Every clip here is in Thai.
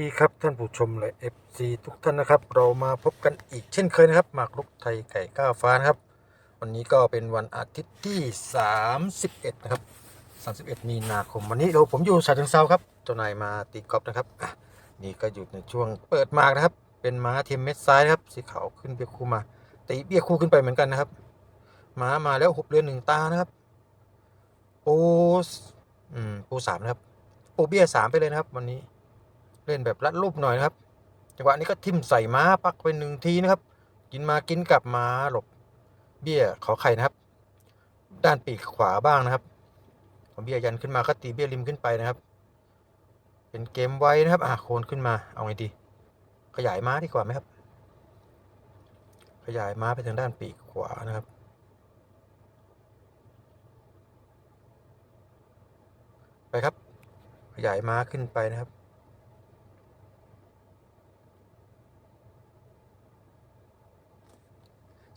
ดีครับท่านผู้ชมและ FC ทุกท่านนะครับ เรามาพบกันอีกเช่นเคยนะครับหมากรุกไทยไก่ก้าวฟ้านะครับ วันนี้ก็เป็นวันอาทิตย์ที่ 31 นะครับ 31 มีนาคมวันนี้เราผมอยู่ฉะเชิงเซาครับเจ้านายมาตีกอล์ฟนะครับนี่ก็อยู่ในช่วงเปิดหมากนะครับ เป็นม้าเทียมเม็ดซ้ายครับสีขาวขึ้นเบี้ยคู่มาตีเบี้ยคู่ขึ้นไปเหมือนกันนะครับม้ามาแล้วหกเรือนหนึ่งตานะครับปูอืมปูสามนะครับปูเบี้ยสามไปเลยนะครับ วันนี้ เล่นแบบรัดรูปหน่อยนะครับ จังหวะนี้ก็ทิ่มใส่ม้าปักไปหนึ่งทีนะครับ กินมากินกลับมาหลบเบี้ยขอไข่นะครับ ด้านปีกขวาบ้างนะครับขอเบี้ยยันขึ้นมาก็ตีเบี้ยริมขึ้นไปนะครับ เป็นเกมไว้นะครับอะโคนขึ้นมาเอาไงดี ขยายม้าดีกว่าไหมครับ ขยายม้าไปทางด้านปีกขวานะครับไปครับ ขยายม้าขึ้นไปนะครับ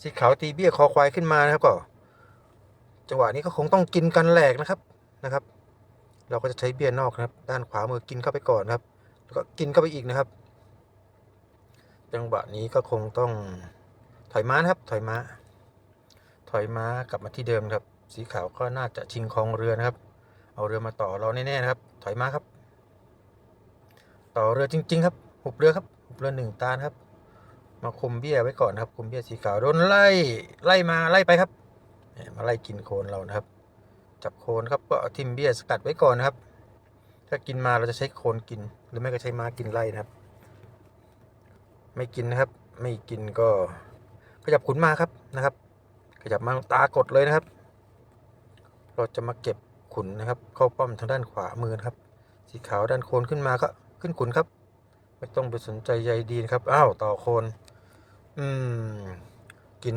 สีขาวตีเบี้ยคอควายขึ้นมานะครับก็จังหวะนี้ก็คงต้องกินกันแหลกนะครับนะครับ เราก็จะใช้เบี้ยนอกนะครับ ด้านขวามือกินเข้าไปก่อนนะครับ แล้วก็กินเข้าไปอีกนะครับ จังหวะนี้ก็คงต้องถอยม้านะครับ ถอยม้า ถอยม้ากลับมาที่เดิมครับ สีขาวก็น่าจะชิงครองเรือนะครับ เอาเรือมาต่อเราแน่ๆนะครับ ถอยม้าครับ ต่อเรือจริง ๆ ครับ หุบเรือครับ หุบเรือหนึ่งตาครับ มาคุมเบี้ยไว้ก่อนครับคุมเบี้ยสีขาวโดนไล่ไล่มาไล่ไปครับเนี่ยมาไล่กินโคนเรานะครับ จับโคนครับก็ทิมเบี้ยสกัดไว้ก่อนนะครับ ถ้ากินมาเราจะใช้โคนกิน หรือไม่ก็ใช้ม้ากินไล่นะครับ ไม่กินนะครับ ไม่กินก็ขยับขุนมาครับนะครับ ขยับมาตากดเลยนะครับ เราจะมาเก็บขุนนะครับ เข้าป้อมทางด้านขวามือครับ สีขาวด้านโคนขึ้นมาก็ขึ้นขุนครับ ไม่ต้องไปสนใจใยดีนะครับอ้าวต่อโคน อืม กิน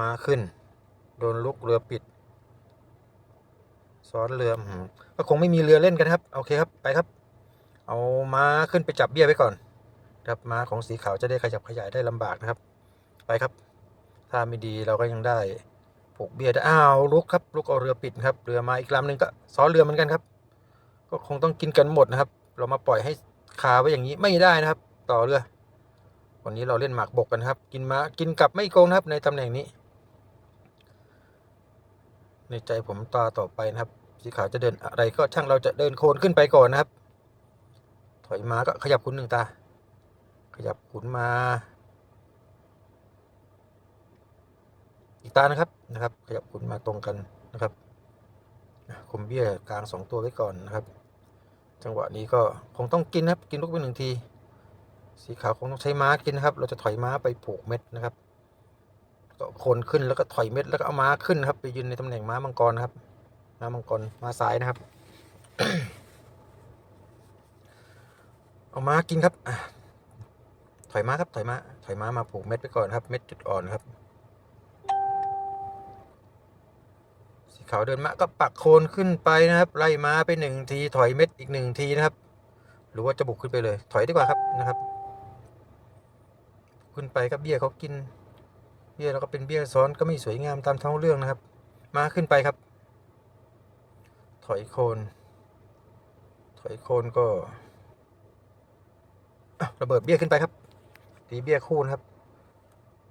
มาขึ้น โดนลุกเรือปิด ซ้อนเรือก็คงไม่มีเรือเล่นกันครับ โอเคครับ ไปครับ เอาม้าขึ้นไปจับเบี้ยไว้ก่อน ครับม้าของสีขาวจะได้ขยับขยายได้ลำบากนะครับ ไปครับ ถ้าไม่ดีเราก็ยังได้ผูกเบี้ยได้อ้าวลุกครับลุกเอาเรือปิดครับ เรือมาอีกลำหนึ่งก็ซ้อนเรือเหมือนกันครับ ก็คงต้องกินกันหมดนะครับ เรามาปล่อยให้คาไว้อย่างนี้ไม่ได้นะครับ ต่อเรือ วันนี้เราเล่นหมากบกกันครับ กินมากินกลับไม่โกงนะครับ ในตำแหน่งนี้ ในใจผมตาต่อไปนะครับ สีขาวจะเดินอะไรก็ช่างเราจะเดินโคนขึ้นไปก่อนนะครับ ถอยมาก็ขยับขุนหนึ่งตา ขยับขุนมา อีกตานะครับนะครับ ขยับขุนมาตรงกันนะครับคมเบี้ยกลางสองตัวไว้ก่อนนะครับ จังหวะนี้ก็คงต้องกินนะครับ กินลูกไปหนึ่งที สีขาวคงต้องใช้ม้ากินนะครับ เราจะถอยม้าไปผูกเม็ดนะครับ ก็โคนขึ้นแล้วก็ถอยเม็ดแล้วก็เอาม้าขึ้นครับ ไปยืนในตำแหน่งม้ามังกรนะครับ ม้ามังกรม้าซ้ายนะครับ เอาม้ากินครับถอยม้าครับถอยม้าถอยม้ามาผูกเม็ดไปก่อนครับ เม็ดจุดอ่อนครับ สีขาวเดินม้าก็ปักโคนขึ้นไปนะครับ ไล่ม้าไปหนึ่งที ถอยเม็ดอีกหนึ่งทีนะครับ หรือว่าจะบุกขึ้นไปเลย ถอยดีกว่าครับนะครับ ขึ้นไปครับเบี้ยเขากิน เบี้ยแล้วก็เป็นเบี้ยซ้อนก็ไม่สวยงามตามท้องเรื่องนะครับ มาขึ้นไปครับ ถอยโคน ถอยโคนก็ระเบิดเบี้ยขึ้นไปครับตีเบี้ยคู่นะครับ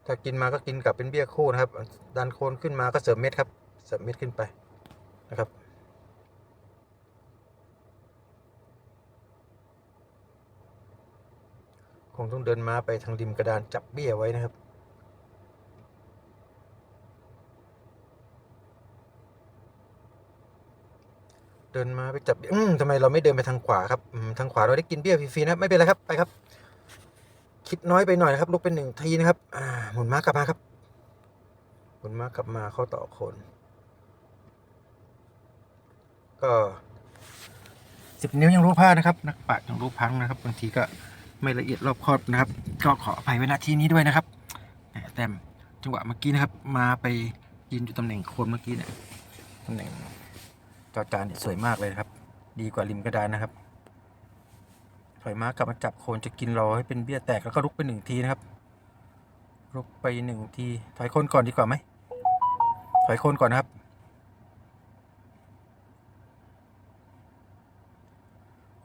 ถ้ากินมาก็กินกลับเป็นเบี้ยคู่นะครับ ดันโคนขึ้นมาก็เสริมเม็ดครับ เสริมเม็ดขึ้นไปนะครับ งต้องเดินม้าไปทางริมกระดานจับเบี้ยไว้นะครับ เดินมาไปจับอืมทำไมเราไม่เดินไปทางขวาครับทางขวาเราได้กินเบี้ยฟรีๆนะไม่เป็นไรครับไปครับ คิดน้อยไปหน่อยนะครับลุกเป็นหนึ่งทีนะครับ อ่าหมุนม้ากลับมาครับหมุนม้ากลับมาเข้าต่อคน ก็สิบนิ้วยังรู้พลาดนะครับ นักปราชญ์ยังรู้พังนะครับบางทีก็ ไม่ละเอียดรอบคอบนะครับ ก็ขออภัยไว้ณที่นี้ด้วยนะครับแต่จังหวะเมื่อกี้นะครับ มาไปยืนอยู่ตำแหน่งโคนเมื่อกี้เนี่ยตำแหน่งจอจานเนี่ยสวยมากเลยครับ ดีกว่าริมกระดานนะครับถอยม้ากลับมาจับโคนจะกินเราให้เป็นเบี้ยแตกแล้วก็ลุกไปหนึ่งทีนะครับลุกไปหนึ่งที ถอยโคนก่อนดีกว่าไหมถอยโคนก่อนนะครับ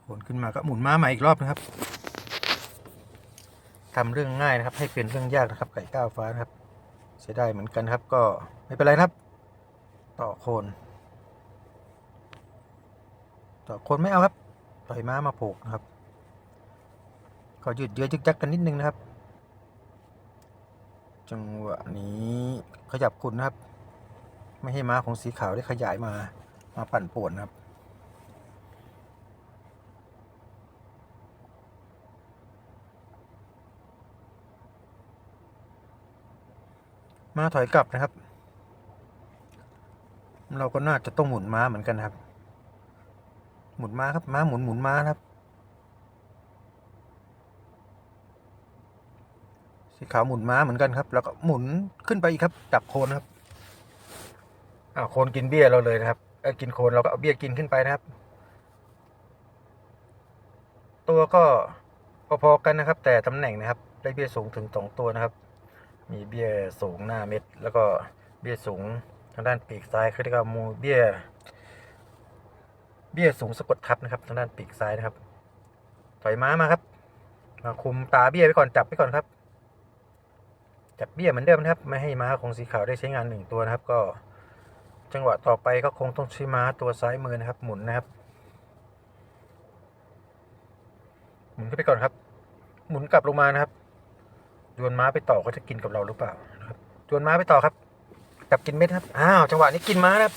โคนขึ้นมาก็หมุนม้าใหม่อีกรอบนะครับ ทำเรื่องง่ายนะครับ ให้เป็นเรื่องยากนะครับ ไก่ก้าวฟ้านะครับ เสียดายเหมือนกันครับ ก็ไม่เป็นไรครับ ต่อโคน ต่อโคนไม่เอาครับปล่อยม้ามาผูกนะครับก็ยืดเยื้อยึกยักกันนิดนึงนะครับ จังหวะนี้ขยับคุณนะครับ ไม่ให้ม้าของสีขาวได้ขยายมามาปั่นป่วนนะครับ ม้าถอยกลับนะครับ เราก็น่าจะต้องหมุนม้าเหมือนกันครับ หมุนม้าครับม้าหมุนหมุนม้าครับ สีขาวหมุนม้าเหมือนกันครับ แล้วก็หมุนขึ้นไปอีกครับจับโคนนครับอ้าโคนกินเบี้ยเราเลยนะครับกินโคนเราก็เอาเบี้ยกินขึ้นไปนะครับ ตัวก็พอๆกันนะครับ แต่ตำแหน่งนะครับ ได้เบี้ยสูงถึงสองตัวนะครับ มีเบี้ยสูงหน้าเม็ด แล้วก็เบี้ยสูงทางด้านปีกซ้ายเขาเรียกว่ามูเบี้ย เบี้ยสูงสะกดทับนะครับ ทางด้านปีกซ้ายนะครับถอยม้ามาครับ มาคุมตาเบี้ยไว้ก่อนจับไว้ก่อนครับ จับเบี้ยเหมือนเดิมนะครับ ไม่ให้ม้าของสีขาวได้ใช้งานหนึ่งตัวนะครับ ก็จังหวะต่อไปก็คงต้องใช้ม้าตัวซ้ายมือนะครับ หมุนนะครับ หมุนขึ้นไปก่อนครับ หมุนกลับลงมานะครับ โยนม้าไปต่อก็จะกินกับเราหรือเปล่านะครับโยนม้าไปต่อครับกลับกินเม็ดครับอ้าวจังหวะนี้กินม้าครับ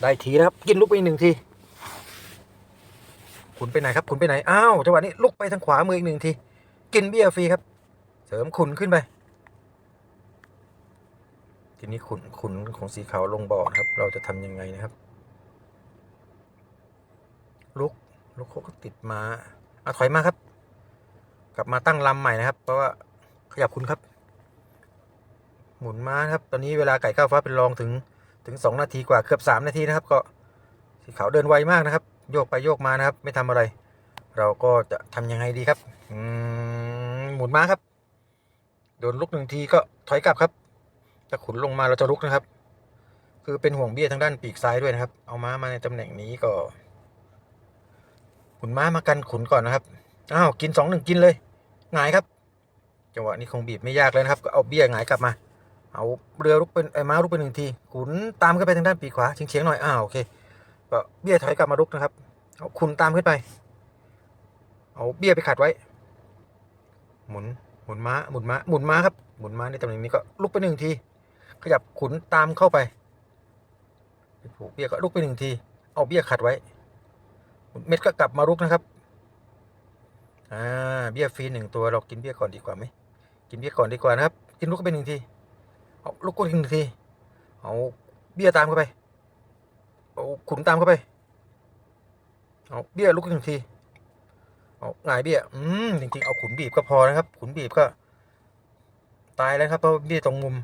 ได้ทีนะครับ กินลุกไปอีกหนึ่งทีขุนไปไหนครับขุนไปไหนอ้าวจังหวะนี้ลุกไปทางขวามืออีกหนึ่งทีกินเบี้ยฟรีครับ เสริมขุนขึ้นไปทีนี้ขุนขุนของสีขาวลงบ่อครับ เราจะทำยังไงนะครับ ลุกลุกเขาก็ติดมาเอาถอยมาครับ กลับมาตั้งลำใหม่นะครับ เพราะว่า ยับคุณครับ หมุนม้าครับ ตอนนี้เวลาไก่ข้าวฟ้าเป็นรองถึงถึงสองนาทีกว่าเกือบสามนาทีนะครับ ก็สีขาวเดินไวมากนะครับ โยกไปโยกมานะครับ ไม่ทำอะไร เราก็จะทำยังไงดีครับอืหมุนม้าครับ โดนลุกหนึ่งทีก็ถอยกลับครับจะขุนลงมาเราจะลุกนะครับ คือเป็นห่วงเบี้ยทางด้านปีกซ้ายด้วยนะครับ เอาม้ามาในตำแหน่งนี้ก็ ขุนม้ามากันขุนก่อนนะครับ อ้าว กินสองหนึ่งกินเลย หงายครับ จังหวะนี้คงบีบไม่ยากเลยนะครับ ก็เอาเบี้ยหงายกลับมา เอาเรือลุกเป็นไอ้ม้าลุกเป็นหนึ่งทีขุนตามขึ้นไปทางด้านปีกขวาเฉียงๆหน่อยอ้าวโอเคก็เบี้ยถอยกลับมาลุกนะครับเอาขุนตามขึ้นไป เอาเบี้ยไปขัดไว้ หมุนหมุนม้าหมุนม้าหมุนม้าครับหมุนม้าในตำแหน่งนี้ก็ลุกไปหนึ่งทีขยับขุนตามเข้าไปไปผูกเบี้ยก็ลุกไปหนึ่งที เอาเบี้ยขัดไว้ เม็ดก็กลับมาลุกนะครับ อ่า เบี้ยฟรีหนึ่งตัวเรากินเบี้ยก่อนดีกว่าไหม กินเบี้ยก่อนดีกว่านะครับ กินลูกก็ไปหนึ่งที เอาลูกก็อีกหนึ่งที เอาเบี้ยตามเข้าไป เอาขุนตามเข้าไป เอาเบี้ยลุกหนึ่งที เอาหงายเบี้ยอืมจริงๆเอาขุนบีบก็พอนะครับ ขุนบีบก็ ตายแล้วครับเพราะเบี้ยตรงมุม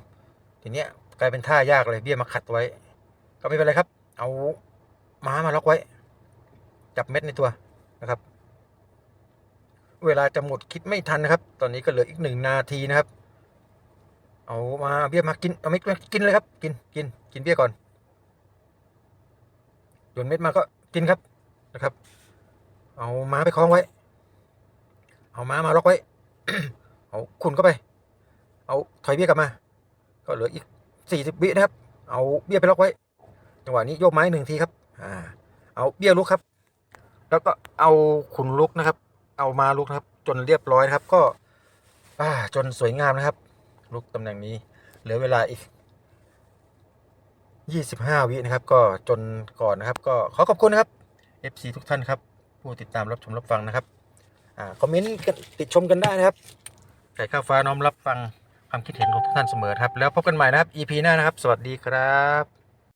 ทีเนี้ยกลายเป็นท่ายากเลยเบี้ยมาขัดไว้ ก็ไม่เป็นไรครับ เอาม้ามาล็อกไว้ จับเม็ดในตัวนะครับ เวลาจะหมดคิดไม่ทันนะครับ ตอนนี้ก็เหลืออีกหนึ่งนาทีนะครับ เอามาเบี้ยมากินเอาเม็ดมากินเลยครับ กินกินกินเบี้ยก่อนโยนเม็ดมาก็กินครับนะครับ เอาม้าไปคล้องไว้ เอาม้ามาล็อกไว้ เอาคุณเข้าไป เอาถอยเบี้ยกลับมา ก็เหลืออีกสี่สิบวินะครับ เอาเบี้ยไปล็อกไว้ จังหวะนี้โยกไม้หนึ่งทีครับ อ่า เอาเบี้ยลุกครับ แล้วก็เอาขุนลุกนะครับ เอามาลุกครับ จนเรียบร้อยครับ ก็จนสวยงามนะครับ ลุกตำแหน่งนี้ เหลือเวลาอีก 25 วินะครับ ก็จนก่อนนะครับ ก็ขอขอบคุณนะครับ FC ทุกท่านครับ ผู้ติดตามรับชมรับฟังนะครับอคอมเมนต์กันติดชมกันได้นะครับไก่ข้าวฟ้าน้อมรับฟังความคิดเห็นของทุกท่านเสมอครับ แล้วพบกันใหม่นะครับ EP หน้านะครับ สวัสดีครับ